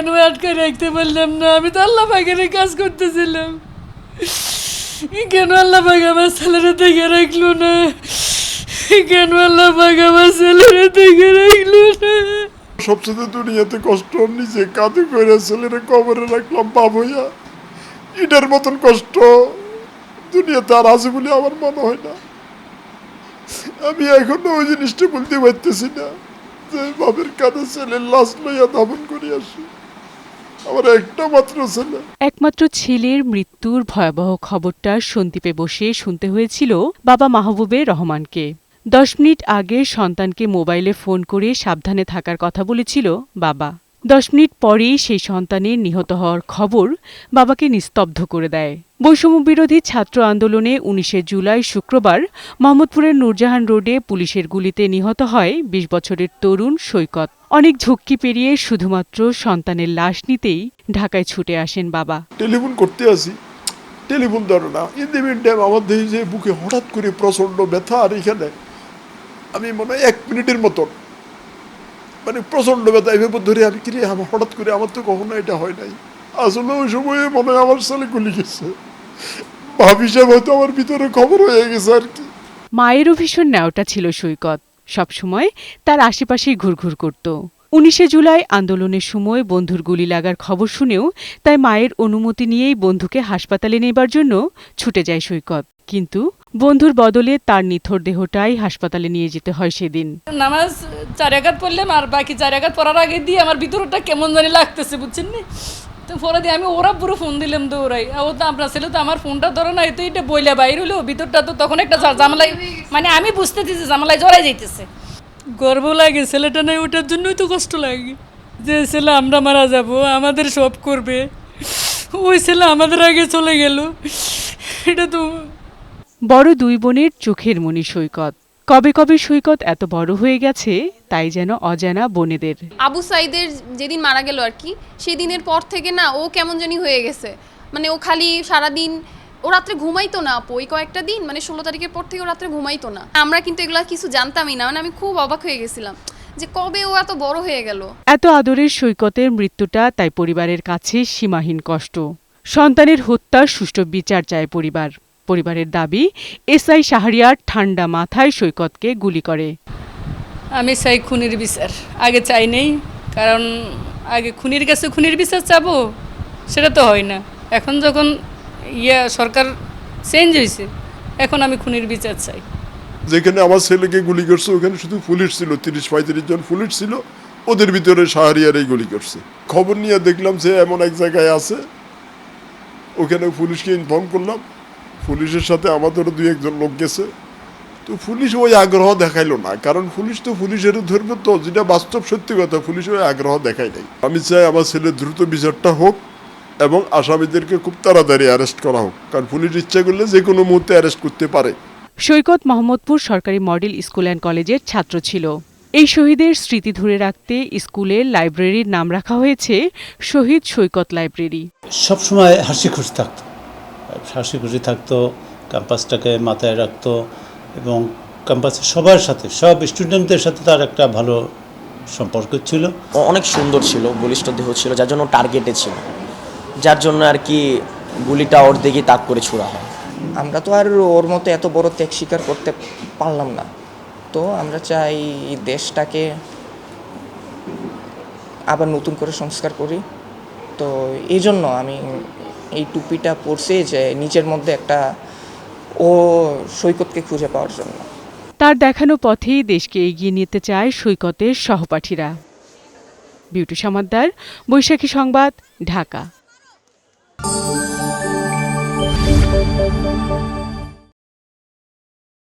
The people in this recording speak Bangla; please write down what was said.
কেন আটকে রাখতে পারলাম না? আমি তো আল্লাহ পাকের কাজ করতেছিলাম। কেন আল্লাহ পাক আমার ছেলেরা দেখে রাখল না? কেন আল্লাহ পাক আমার ছেলেরা দেখে রাখল না? সবচেয়ে দুনিয়াতে কষ্ট নিজে কাঁদে করে ছেলেরা কবরে রাখলাম বাবইয়া এটার মতন কষ্ট দুনিয়াতে আর আছে বলে আমার মনে হয় না। আমি এখনও ওই জিনিসটা বলতে পারতেছি না যে বাবের কাঁধে ছেলের লাশ লইয়া দাফন করে আসি। আমার একটা মাত্র ছেলে। একমাত্র ছেলের মৃত্যুর ভয়াবহ খবরটা সন্দীপে বসে শুনতে হয়েছিল বাবা মাহবুবে রহমানকে। দশ মিনিট আগে সন্তানকে মোবাইলে ফোন করে সাবধানে থাকার কথা বলেছিল বাবা। দশ মিনিট পরেই সেই সন্তানের নিহত হওয়ার খবর বাবাকে নিস্তব্ধ করে দেয়। বৈষম্য বিরোধী ছাত্র আন্দোলনে উনিশে জুলাই শুক্রবার মোহাম্মদপুরের নূরজাহান রোডে পুলিশের গুলিতে নিহত হয় বিশ বছরের তরুণ সৈকত। অনেক ঝক্কি পেরিয়ে শুধুমাত্র সন্তানের লাশ নিতেই ঢাকায় ছুটে আসেন বাবা। টেলিফোন করতে আসি। টেলিফোন ধরো না। ইন দি যে বুকে হঠাৎ করে প্রচণ্ড ব্যথা আর এখানে আমি মনে হয় এক মিনিটের মতন মানে প্রচণ্ড ব্যথা এভাবে ধরে আমি কিরে আমার হঠাৎ করে আমার তো কখনো এটা হয় নাই। আসলে ওই সময়ে মনে হয় আমার ছেলে গুলি গেছে ভাব হিসাব হয়তো আমার ভিতরে খবর হয়ে গেছে আর কি। মায়েরও ভীষণ ন্যাওটা ছিল সৈকত। সবসময় তার আশেপাশেই ঘুরঘুর করত। উনিশে জুলাই আন্দোলনের সময় বন্ধুর গুলি লাগার খবর শুনেও তাই মায়ের অনুমতি নিয়েই বন্ধুকে হাসপাতালে নেবার জন্য ছুটে যায় সৈকত। কিন্তু বন্ধুর বদলে তার নিথর দেহটাই হাসপাতালে নিয়ে যেতে হয় সেদিন। নামাজ চার আঘাত পড়লাম আর বাকি চার আঘাত পড়ার আগে দিয়ে আমার ভিতরটা কেমন জানি লাগতেছে বুঝছেন নি? তো পরে দিয়ে আমি ওরা পুরো ফোন দিলাম দৌড়াই ও তো আপনার ছেলে তো আমার ফোনটা ধরো না তো এটা বইলে বাইর হলো ভিতরটা তো তখন একটা জামালাই মানে আমি বুঝতেছি যে জামালাই জড়াই যাইতেছে। গর্ব লাগে ছেলেটা নাই ওটার জন্যই তো কষ্ট লাগে। যে ছেলে আমরা মারা যাব আমাদের সব করবে। ওই ছেলে আমাদের আগে চলে গেল। এটা তো বড় দুই বোনের চোখের মনি সৈকত। কবে কবে সৈকত এত বড় হয়ে গেছে তাই যেন অজানা বোনেদের। আবু সাইদের যেদিন মারা গেল আর কি সেই দিনের পর থেকে না ও কেমন জানি হয়ে গেছে। মানে ও খালি সারাদিন ও রাত্রে ঘুমাইতো না আপু, ওই কয়েকটা দিন মানে ষোলো তারিখের পর থেকে ও রাত্রে ঘুমাইতো না। আমরা কিন্তু এগুলা কিছু জানতামই না মানে আমি খুব অবাক হয়ে গেছিলাম যে কবে ও এত বড় হয়ে গেল। এত আদরের সৈকতের মৃত্যুটা তাই পরিবারের কাছে সীমাহীন কষ্ট। সন্তানের হত্যার সুষ্ঠু বিচার চায় পরিবার। পরিবারের দাবি এসআই শাহরিয়ার ঠান্ডা মাথায় সৈকতকে গুলি করে। আমি চাই খুনির বিচার। আগে চাই নেই কারণ আগে খুনির কাছে খুনির বিচার চাবো সেটা তো হয় না। এখন যখন ইয়া সরকার চেঞ্জ হয়েছে এখন আমি খুনির বিচার চাই। যেখানে আমার ছেলেকে গুলি করছে ওখানে শুধু পুলিশ ছিল তিরিশ পঁয়ত্রিশ জন পুলিশ ছিল ওদের ভিতরে শাহরিয়ারাই গুলি করছে। খবর নিয়ে দেখলাম যে এমন এক জায়গায় আছে ওখানে পুলিশকে ইনফর্ম করলাম পুলিশের সাথে আমাদেরও দুই একজন লোক গেছে। তো পুলিশ ওই আগ্রহ দেখাইলো না কারণ পুলিশ তো পুলিশের ধরবে তো যেটা বাস্তব সত্যি কথা পুলিশ ওই আগ্রহ দেখাই নাই। আমি চাই আমার ছেলের দ্রুত বিচারটা হোক এবং আসামিদেরকে খুব তাড়াতাড়ি অ্যারেস্ট করা হোক কারণ পুলিশ ইচ্ছা করলে যে কোনো মুহূর্তে অ্যারেস্ট করতে পারে। সৈকত মোহাম্মদপুর সরকারি মডেল স্কুল অ্যান্ড কলেজের ছাত্র ছিল। এই শহীদের স্মৃতি ধরে রাখতে স্কুলের লাইব্রেরির নাম রাখা হয়েছে শহীদ সৈকত লাইব্রেরি। সবসময় হাসি খুশি থাকতো হাসি খুশি থাকতো ক্যাম্পাসটাকে মাথায় রাখতো এবং ক্যাম্পাসের সবার সাথে সব স্টুডেন্টদের সাথে তার একটা ভালো সম্পর্ক ছিল। ও অনেক সুন্দর ছিল বলিষ্ঠ দেহ ছিল যার জন্য টার্গেটে ছিল। যার জন্য আর কি গুলিটা ওর দিকে তাক করে ছোড়া হয়। আমরা তো আর ওর মতো এত বড় ত্যাগ স্বীকার করতে পারলাম না। তো আমরা চাই দেশটাকে আবার নতুন করে সংস্কার করি। তো এই জন্য আমি এই টুপিটা পরছে যে নিজের মধ্যে একটা ও সৈকতকে খুঁজে পাওয়ার জন্য। তার দেখানো পথেই দেশকে এগিয়ে নিতে চায় সৈকতের সহপাঠীরা। বিউটি সমাদ্দার, বৈশাখী সংবাদ, ঢাকা।